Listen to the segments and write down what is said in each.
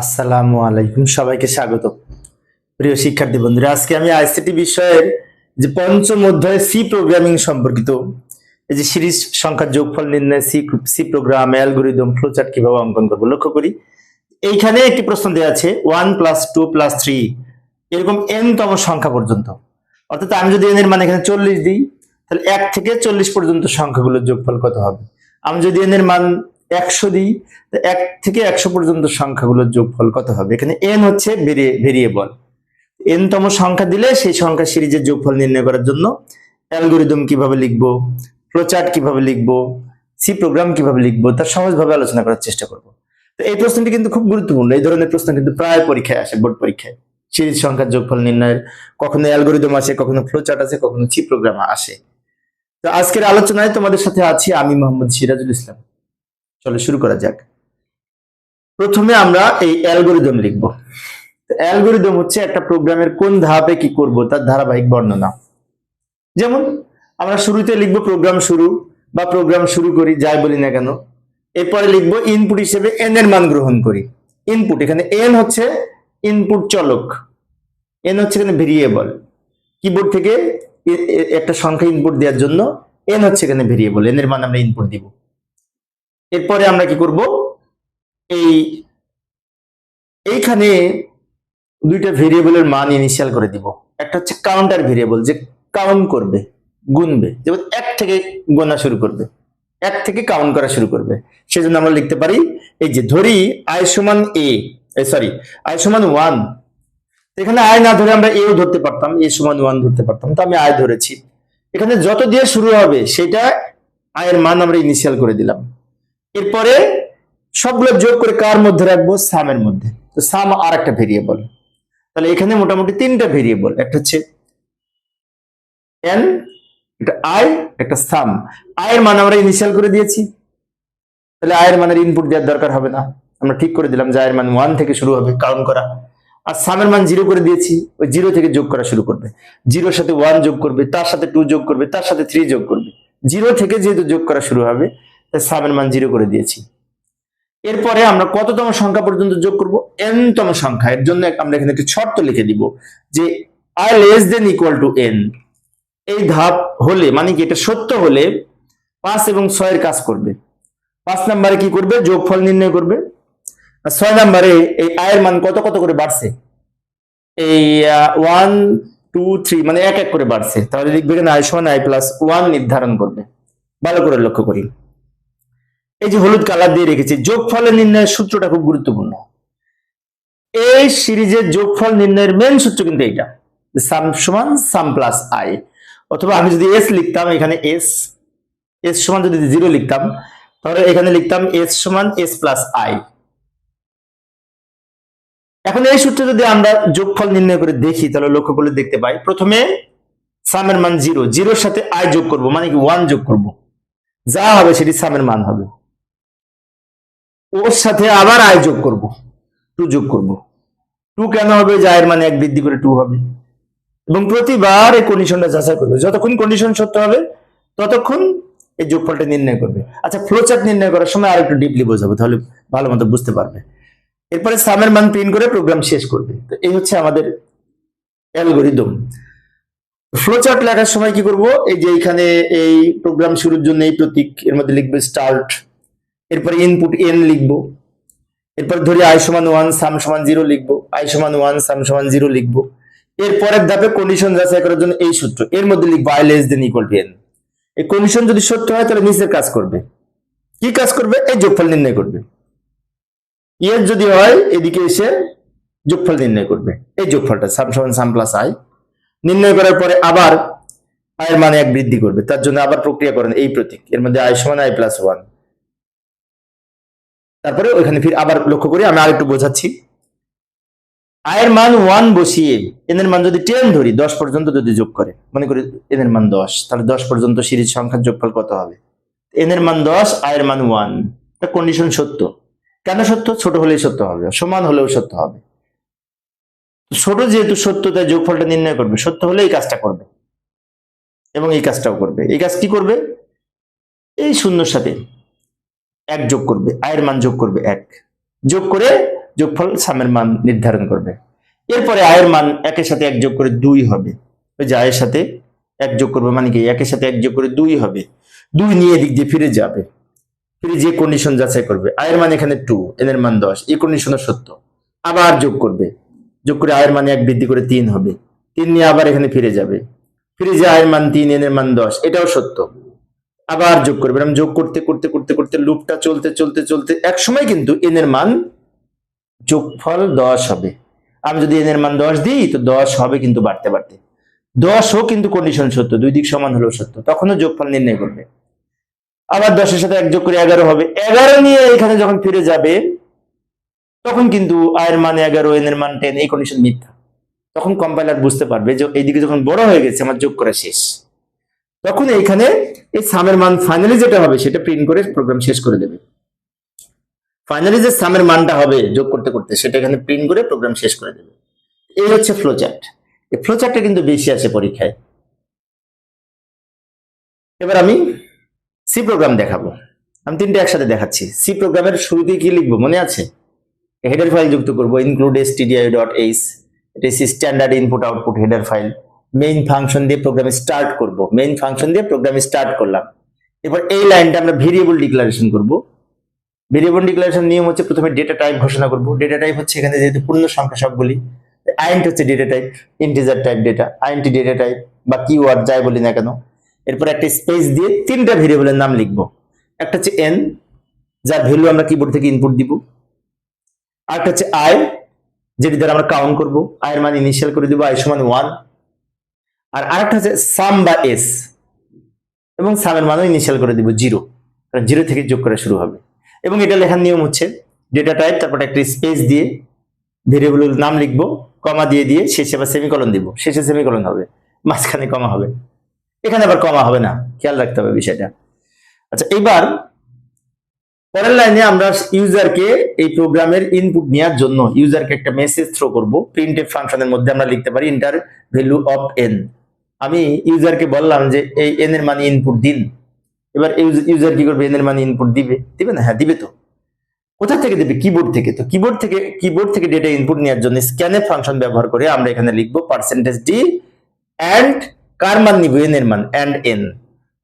আসসালামু আলাইকুম, সবাইকে স্বাগত। প্রিয় শিক্ষার্থী বন্ধুরা, আজকে আমি আইসিটি বিষয়ের যে পঞ্চম অধ্যায় সি প্রোগ্রামিং সম্পর্কিত, এই যে সিরিজ সংখ্যার যোগফল নির্ণয়, C C program, algorithm, flowchart কীভাবে অঙ্কন করব লক্ষ্য করি। এইখানে একটি প্রশ্ন দেওয়া আছে, one plus two plus three, এরকম এন তম সংখ্যা পর্যন্ত। অর্থাৎ আমি যদি এন এর মানে এখানে চল্লিশ দিই, তাহলে এক থেকে চল্লিশ পর্যন্ত সংখ্যাগুলোর যোগফল কত হবে? আমি যদি এন এর মান একশো দিই এক থেকে একশো পর্যন্ত সংখ্যাগুলোর যোগফল কত হবে? এখানে এন হচ্ছে ভেরিয়েবল এন তম সংখ্যা দিলে সেই সংখ্যা সিরিজের যোগফল নির্ণয় করার জন্য অ্যালগোরিদম কীভাবে লিখব, ফ্লোচার্ট কীভাবে লিখব, সি প্রোগ্রাম কীভাবে লিখব তার সহজভাবে আলোচনা করার চেষ্টা করব। তো এই প্রশ্নটি কিন্তু খুব গুরুত্বপূর্ণ। এই ধরনের প্রশ্ন কিন্তু প্রায় পরীক্ষায় আসে, বোর্ড পরীক্ষায়। সিরিজ সংখ্যার যোগফল নির্ণয়ের কখনো অ্যালগোরিদম আসে, কখনো ফ্লোচার্ট আছে কখনো সি প্রোগ্রাম আসে। তো আজকের আলোচনায় তোমাদের সাথে আছি আমি মোহাম্মদ সিরাজুল ইসলাম। চলো শুরু করা যাক। প্রথমে আমরা এই অ্যালগোরিদম লিখব। অ্যালগোরিদম হচ্ছে একটা প্রোগ্রামের কোন ধাপে কি করব, তার ধারাবাহিক বর্ণনা। যেমন, আমরা শুরুতে লিখব প্রোগ্রাম শুরু বা প্রোগ্রাম শুরু করি, যাই বলি না কেন। এরপরে লিখব ইনপুট হিসেবে এন এর মান গ্রহণ করি। ইনপুট এখানে এন হচ্ছে ইনপুট চলক। এন হচ্ছে এখানে ভেরিয়েবল কিবোর্ড থেকে একটা সংখ্যা ইনপুট দেওয়ার জন্য এন হচ্ছে এখানে ভেরিয়েবল এন এর মান আমরা ইনপুট দিব। এরপরে আমরা কি করব? এই, এইখানে দুইটা ভেরিয়েবলের মান ইনিশিয়াল করে দিব। একটা হচ্ছে কাউন্টার ভেরিয়েবল যে কাউন্ট করবে, গুনবে। যেমন এক থেকে গোনা শুরু করবে। এক থেকে কাউন্ট করা শুরু করবে। সেজন্য আমরা লিখতে পারি, এই যে ধরি আই সমান এ সরি আই সমান ওয়ান এখানে আয় না ধরে আমরা এও ধরতে পারতাম এ সমান ওয়ান ধরতে পারতাম, তো আমি আয় ধরেছি। এখানে যত দিয়ে শুরু হবে, সেটা আয়ের মান আমরা ইনিশিয়াল করে দিলাম। এরপরে সবগুলো যোগ করে কার মধ্যে রাখব? সামের মধ্যে। তো সাম আর একটা ভেরিয়েবল তাহলে এখানে মোটামুটি তিনটা ভেরিয়েবল একটা হচ্ছে এন একটা আই একটা সাম। আয়ের মান আমরা ইনিশিয়াল করে দিয়েছি। তাহলে আয়ের মানের ইনপুট দেওয়ার দরকার হবে না। আমরা ঠিক করে দিলাম যে আয়ের মান ওয়ান থেকে শুরু হবে কাউন্ট করা। আর সামের মান জিরো করে দিয়েছি, ওই জিরো থেকে যোগ করা শুরু করবে। জিরোর সাথে ওয়ান যোগ করবে, তার সাথে টু যোগ করবে, তার সাথে থ্রি যোগ করবে। জিরো থেকে যেহেতু যোগ করা শুরু হবে তাই সামের মান জিরো করে দিয়েছি। এরপরে আমরা কততম সংখ্যা পর্যন্ত যোগ করব? এন তম সংখ্যা। এর জন্য আমরা এখানে একটি শর্ত লিখে দিব যে I less than equal to N এই ধাপ হলে মানে কি, এটা সত্য হলে পাঁচ এবং ছয়ের কাজ করবে। পাঁচ নাম্বারে কি করবে? যোগফল নির্ণয় করবে। আর ছয় নাম্বারে এই আয়ের মান কত কত করে বাড়ছে? এই ওয়ান টু থ্রি মানে এক এক করে বাড়ছে। তাহলে লিখবে এখানে আই সমান আই প্লাস ওয়ান নির্ধারণ করবে। ভালো করে লক্ষ্য করি। এই যে হলুদ কালার দিয়ে রেখেছি, যোগফলের নির্ণয়ের সূত্রটা খুব গুরুত্বপূর্ণ। এই সিরিজের যোগফল নির্ণয়ের মেন সূত্র কিন্তু এইটা সাম সমান সাম প্লাস আই অথবা আমি যদি এস লিখতাম, এখানে এস এস সমান যদি জিরো লিখতাম, তাহলে এখানে লিখতাম এস সমান এস প্লাস আই এখন এই সূত্রে যদি আমরা যোগফল নির্ণয় করে দেখি, তাহলে লক্ষ্য করলে দেখতে পাই, প্রথমে সামের মান জিরো জিরোর সাথে আই যোগ করব মানে কি ওয়ান যোগ করব। যা হবে সেটি সামের মান হবে। ওর সাথে আবার আয় যোগ করব। টু যোগ করব। টু কেন হবে? যে আয়ের মানে এক বৃদ্ধি করে টু হবে। এবং প্রতিবার এই কন্ডিশনটা যাচাই করবে। যতক্ষণ কন্ডিশন সত্য হবে, ততক্ষণ এই যোগফলটা নির্ণয় করবে। আচ্ছা ফ্লোচার্ট নির্ণয় করার সময় আর একটু ডিপলি বোঝাবো, তাহলে ভালো মতো বুঝতে পারবে। এরপরে সামের মান প্রিন্ট করে প্রোগ্রাম শেষ করবে। তো এই হচ্ছে আমাদের অ্যালগোরিদম ফ্লোচার্ট লেখার সময় কি করব? এই যে এখানে এই প্রোগ্রাম শুরুর জন্য এই প্রতীক, এর মধ্যে লিখবে স্টার্ট এরপরে ইনপুট এন লিখব। এরপর ধরি আই সমান ওয়ান সাম সমান জিরো লিখব। আই সমান ওয়ান সাম সমান জিরো লিখব। এর পরের ধাপে কন্ডিশন যাচাই করার জন্য এই সূত্র। এর মধ্যে লিখব I less than equal to N এই কন্ডিশন যদি সত্য হয়, তাহলে নিচের কাজ করবে। কি কাজ করবে? এই যোগফল নির্ণয় করবে। এর যদি হয়, এদিকে এসে যোগফল নির্ণয় করবে। এই যোগফলটা সাম সমান সাম প্লাস আই নির্ণয় করার পরে আবার আয়ের মানে এক বৃদ্ধি করবে। তার জন্য আবার প্রক্রিয়া করেন এই প্রতীক। এর মধ্যে আই সমান আই প্লাস ওয়ান তারপরে ওইখানে ফির আবার লক্ষ্য করি, আমি আরেকটু বোঝাচ্ছি। আয়ের মান ওয়ান বসিয়ে এনের মান যদি টেন ধরি, দশ পর্যন্ত যদি যোগ করে, মনে করি এনের মান দশ, তাহলে দশ পর্যন্ত সিরিজ সংখ্যার যোগফল কত হবে? এনের মান দশ, আয়ের মান ওয়ান কন্ডিশন সত্য। কেন সত্য? ছোট হলেই সত্য হবে, সমান হলেও সত্য হবে। ছোট যেহেতু সত্য, তাই যোগফলটা নির্ণয় করবে। সত্য হলে এই কাজটা করবে। এবং এই কাজটাও করবে। এই কাজ কি করবে? এই শূন্যর সাথে এক যোগ করবে, আয়ের মান যোগ করবে এক। যোগ করে যোগফল সামের মান নির্ধারণ করবে। এরপরে আয়ের মান একের সাথে এক যোগ করে দুই হবে। ওই যে আয়ের সাথে এক যোগ করবে মানে কি? একের সাথে এক যোগ করে দুই হবে। দুই নিয়ে এদিক দিয়ে ফিরে যাবে। ফিরে যে কন্ডিশন যাচাই করবে। আয়ের মান এখানে টু এনের মান দশ। এই কন্ডিশনও সত্য। আবার যোগ করবে। যোগ করে আয়ের মান এক বৃদ্ধি করে তিন হবে। তিন নিয়ে আবার এখানে ফিরে যাবে। ফিরে যে আয়ের মান তিন এনের মান দশ, এটাও সত্য। আবার যোগ করবে এরকম যোগ করতে করতে করতে করতে লুপটা চলতে চলতে চলতে এক সময় কিন্তু এনের মান যোগফল দশ হবে। আমি যদি এনের মান দশ দিই, তো দশ হবে কিন্তু বাড়তে বাড়তে। দশও কিন্তু কন্ডিশন সত্য, দুই দিক সমান হলেও সত্য। তখনও যোগফল নির্ণয় করবে। আবার দশের সাথে এক যোগ করে এগারো হবে। এগারো নিয়ে এখানে যখন ফিরে যাবে, তখন কিন্তু আয়ের মান এগারো এনের মান টেন এই কন্ডিশন মিথ্যা। তখন কম্পাইলার বুঝতে পারবে যে এইদিকে যখন বড় হয়ে গেছে, আমার যোগ করা শেষ। তখন এইখানে এই সামের মান ফাইনালি যেটা হবে, সেটা প্রিন্ট করে প্রোগ্রাম শেষ করে দেবে। ফাইনালি যে সামের মানটা হবে যোগ করতে করতে, সেটা এখানে প্রিন্ট করে প্রোগ্রাম শেষ করে দেবে। এই হচ্ছে ফ্লোচার্ট এই ফ্লোচার্টটা কিন্তু বেশি আসে পরীক্ষায়। এবার আমি সি প্রোগ্রাম দেখাবো। আমি তিনটে একসাথে দেখাচ্ছি। সি প্রোগ্রামের শুরুতে কি লিখব? মনে আছে? হেডার ফাইল যুক্ত করব। ইনক্লুড stdio.h ডট এইচ এটা standard input output header file main function দিয়ে প্রোগ্রামে স্টার্ট করব। মেইন ফাংশন দিয়ে প্রোগ্রামে স্টার্ট করলাম। এবার এই লাইনটা আমরা ভেরিয়েবল ডিক্লারেশন করব। ভেরিয়েবল ডিক্লারেশন নিয়ম হচ্ছে প্রথমে ডেটা টাইপ ঘোষণা করব। ডেটা টাইপ হচ্ছে এখানে যেহেতু পূর্ণ সংখ্যা সবগুলি আইন্ট হচ্ছে data type integer type data আইনটি ডেটা টাইপ বা কিওয়ার্ড যাই বলি না কেন, এরপর একটা স্পেস দিয়ে তিনটা ভেরিয়েবলের নাম লিখব। একটা হচ্ছে এন যার ভ্যালু আমরা কিবোর্ড থেকে ইনপুট দিব। আরেকটা হচ্ছে আই যেটি দ্বারা আমরা কাউন্ট করব। আয়ের মান ইনিশিয়াল করে দিব আই সমান ওয়ান আর আরেকটা হচ্ছে সাম বা এস। এবং সামের মানও ইনিশিয়াল করে দিব জিরো। কারণ জিরো থেকে যোগ করা শুরু হবে। এবং এটা লেখার নিয়ম হচ্ছে ডেটা টাইপ তারপর একটা স্পেস দিয়ে ভেরিয়েবলের নাম লিখব কমা দিয়ে দিয়ে শেষে আবার সেমিকলন দিব। শেষে সেমিকলন হবে, মাঝখানে কমা হবে। এখানে আবার কমা হবে না, খেয়াল রাখতে হবে বিষয়টা। আচ্ছা এবার পরের লাইনে আমরা ইউজারকে এই প্রোগ্রামের ইনপুট নেওয়ার জন্য ইউজারকে একটা মেসেজ থ্রো করব। প্রিন্টেড ফাংশনের মধ্যে আমরা লিখতে পারি ইন্টার ভ্যালু অফ এন আমি ইউজারকে বললাম যে এই এন এর মানে ইনপুট দিন। এবার ইউজার কি করবে? এন এর মানে ইনপুট দিবে। দিবে না? হ্যাঁ দিবে তো। কোথা থেকে দিবে? কিবোর্ড থেকে তো। কিবোর্ড থেকে কিবোর্ড থেকে ডেটা ইনপুট নেওয়ার জন্য স্ক্যানের ফাংশন ব্যবহার করে আমরা এখানে লিখব পার্সেন্টেজ ডি অ্যান্ড কার মান নিব? এন এর মান অ্যান্ড এন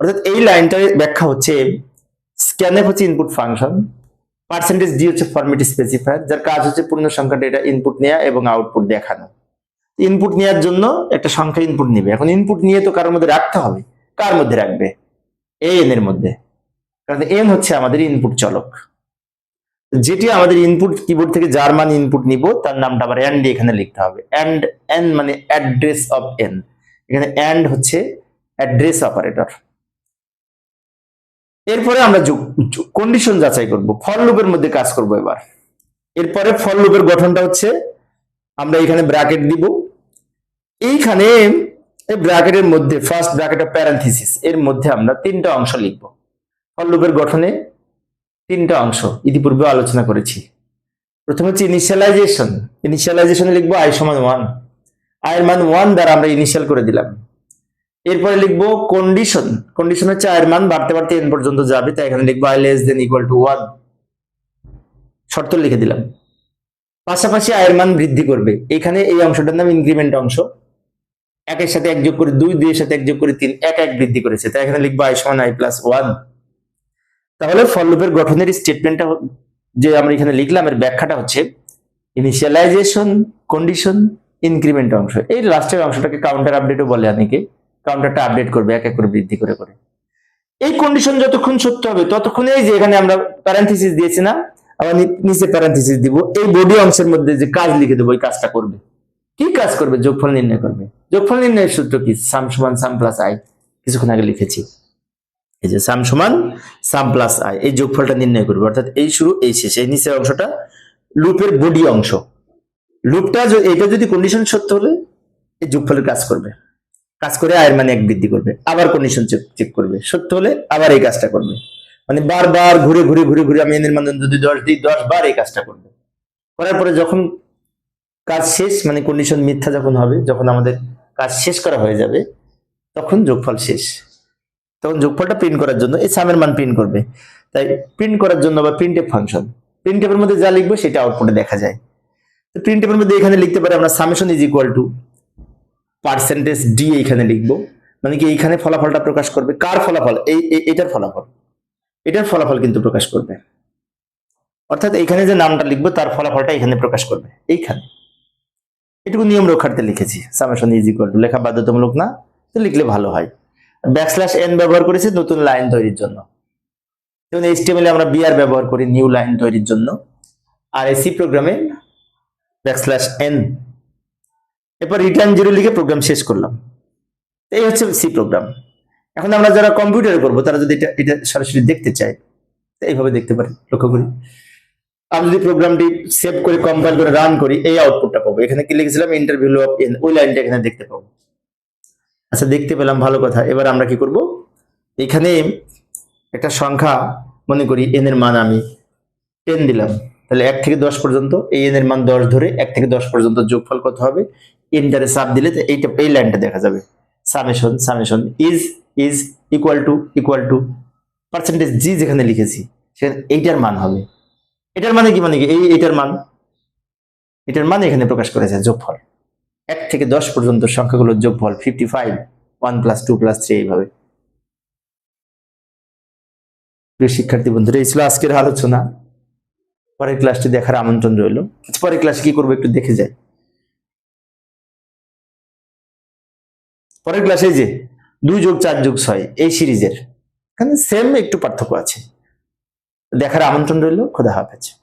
অর্থাৎ এই লাইনটার ব্যাখ্যা হচ্ছে স্ক্যানএফ হচ্ছে ইনপুট ফাংশন পার্সেন্টেজ ডি হচ্ছে ফরমেট স্পেসিফায়ার যার কাজ হচ্ছে পূর্ণ সংখ্যা ডেটা ইনপুট নেওয়া এবং আউটপুট দেখানো। ইনপুট নেওয়ার জন্য একটা সংখ্যা ইনপুট নিবে। এখন ইনপুট নিয়ে তো কারোর মধ্যে রাখতে হবে। কার মধ্যে রাখবে? এ এন এর মধ্যে। কারণ এন হচ্ছে আমাদের ইনপুট চলক। যেটি আমাদের ইনপুট কিবোর্ড থেকে যার মান ইনপুট নিব, তার নামটা আবার অ্যান্ড এখানে লিখতে হবে। অ্যান্ড এন মানে অ্যাড্রেস অফ এন এখানে অ্যান্ড হচ্ছে অ্যাড্রেস অপারেটর এরপরে আমরা কন্ডিশন যাচাই করব। ফল লুপের মধ্যে কাজ করব এবার। এরপরে ফল লুপের গঠনটা হচ্ছে আমরা এখানে ব্র্যাকেট দিব। এইখানে এই ব্র্যাকেটের মধ্যে ফার্স্ট ব্র্যাকেট অফ প্যারান্থিসিস এর মধ্যে আমরা তিনটা অংশ লিখব। ফল লুপের গঠনে তিনটা অংশ ইতিপূর্বে আলোচনা করেছি। প্রথম হচ্ছে ইনিশিয়ালাইজেশন ইনিশিয়ালাইজেশনে লিখব আই সমান ওয়ান আয়ের মান ওয়ান দ্বারা আমরা ইনিশিয়াল করে দিলাম। এরপরে লিখব কন্ডিশন কন্ডিশন হচ্ছে আয়ের মান বাড়তে বাড়তে এন পর্যন্ত যাবে, তাই এখানে লিখব I less than equal to one শর্ত লিখে দিলাম। পাশাপাশি আয়ের মান বৃদ্ধি করবে। এখানে এই অংশটার নাম ইনক্রিমেন্ট অংশ। একের সাথে এক যোগ করে দুই, দুইয়ের সাথে এক যোগ করে তিন, এক এক বৃদ্ধি করেছে। তাই এখানে লিখব আই সমান আই প্লাস ওয়ান তাহলে ফল লুপের গঠনের স্টেটমেন্টটা যে আমরা এখানে লিখলাম, এর ব্যাখ্যাটা হচ্ছে ইনিশিয়ালাইজেশন কন্ডিশন ইনক্রিমেন্ট অংশ। এই লাস্টের অংশটাকে কাউন্টার আপডেটও বলে অনেকে। কাউন্টারটা আপডেট করবে, এক এক করে বৃদ্ধি করে করে। এই কন্ডিশন যতক্ষণ সত্য হবে ততক্ষণ এই যে এখানে আমরা প্যারান্থিসিস দিয়েছি না আবার নিচে প্যারান্থিসিস দিব, এই বডি অংশের মধ্যে যে কাজ লিখে দেবো, এই কাজটা করবে। কি কাজ করবে? যোগফল নির্ণয় করবে। যোগফল নির্ণয়ের সূত্র কি? সাম সমান সাম প্লাস আই কিছুক্ষণ আগে লিখেছি। এই যে সাম সমান সাম প্লাস আই এই যোগফলটা নির্ণয় করবে। অর্থাৎ এই শুরু, এই শেষ। এই নিচের অংশটা লুপের বডি অংশ। লুপটা এটা যদি কন্ডিশন সত্য হলে, এই যোগফলের কাজ করবে। কাজ করে আয়ের মানে এক বৃদ্ধি করবে। আবার কন্ডিশন চেক করবে। সত্য হলে আবার এই কাজটা করবে। মানে বারবার ঘুরে ঘুরে ঘুরে ঘুরে আমি এদের মান যদি দশ দিই দশ বার এই কাজটা করবে। করার পরে যখন কাজ শেষ মানে কন্ডিশন মিথ্যা যখন হবে, যখন আমাদের কাজ শেষ করা হয়ে যাবে, তখন যোগফল শেষ। তখন যোগফলটা প্রিন্ট করার জন্য, এই সামের মান প্রিন্ট করবে। তাই প্রিন্ট করার জন্য বা প্রিন্টের ফাংশন প্রিন্টের মধ্যে যা লিখব সেটা আউটপুটে দেখা যায়। তো প্রিন্টের মধ্যে এখানে লিখতে পারি আমরা summation is equal to percentage D এখানে লিখব। মানে কি এইখানে ফলাফলটা প্রকাশ করবে? কার ফলাফল? এই- এটার ফলাফল। এটার ফলাফল কিন্তু প্রকাশ করবে। অর্থাৎ এখানে যে নামটা লিখব, তার ফলাফলটা এখানে প্রকাশ করবে। এইখানে। এটুকু নিয়ম রক্ষার্থে লিখেছি। সামেশন ইজ টু লেখা বাধ্যতামূলক না, তো লিখলে ভালো হয়। ব্যাকস্ল্যাশ এন ব্যবহার করেছি নতুন লাইন তৈরির জন্য। যেমন এইচটিএমএল আমরা বিআর ব্যবহার করি নিউ লাইন তৈরির জন্য। আর এসি প্রোগ্রামে ব্যাকস্ল্যাশ এন এরপর রিটার্ন জিরো লিখে প্রোগ্রাম শেষ করলাম। এই হচ্ছে সি প্রোগ্রাম এখন আমরা যারা কম্পিউটারে করব তারা যদি এটা এটা সরাসরি দেখতে চায় এইভাবে দেখতে পারি লক্ষ্য করি আমি যদি প্রোগ্রামটি সেভ করে কম্পাইল করে রান করি, এই আউটপুটটা পাবো। এখানে কি লিখেছিলাম? ইন্টারভিউ অফ এন ওই লাইনটা এখানে দেখতে পাবো। আচ্ছা দেখতে পেলাম, ভালো কথা। এবার আমরা কি করব? এখানে একটা সংখ্যা, মনে করি এন এর মান আমি টেন দিলাম। তাহলে এক থেকে দশ পর্যন্ত, এই এন এর মান দশ ধরে এক থেকে দশ পর্যন্ত যোগফল কত হবে? এন্টারে চাপ দিলে এইটা, এই লাইনটা দেখা যাবে। Summation summation is is equal to equal to percentage G যেখানে লিখেছি, সেখানে এইটার মান হবে। এটার মানে কি মানে কি? এই এটার মান এটার মান এখানে প্রকাশ করেছে যোগফল। এক থেকে দশ পর্যন্ত সংখ্যাগুলোর যোগফল fifty five one plus two plus three এইভাবে। প্রিয় শিক্ষার্থী বন্ধুরা, এই ছিল আজকের আলোচনা। পরের ক্লাসটি দেখার আমন্ত্রণ রইল। পরের ক্লাসে কি করব একটু দেখে যাই। পরের ক্লাসে যে দুই যোগ চার যোগ ছয়, এই সিরিজের। সেম একটু পার্থক্য আছে। দেখার আমন্ত্রণ রইল, খোদা হাফেজ।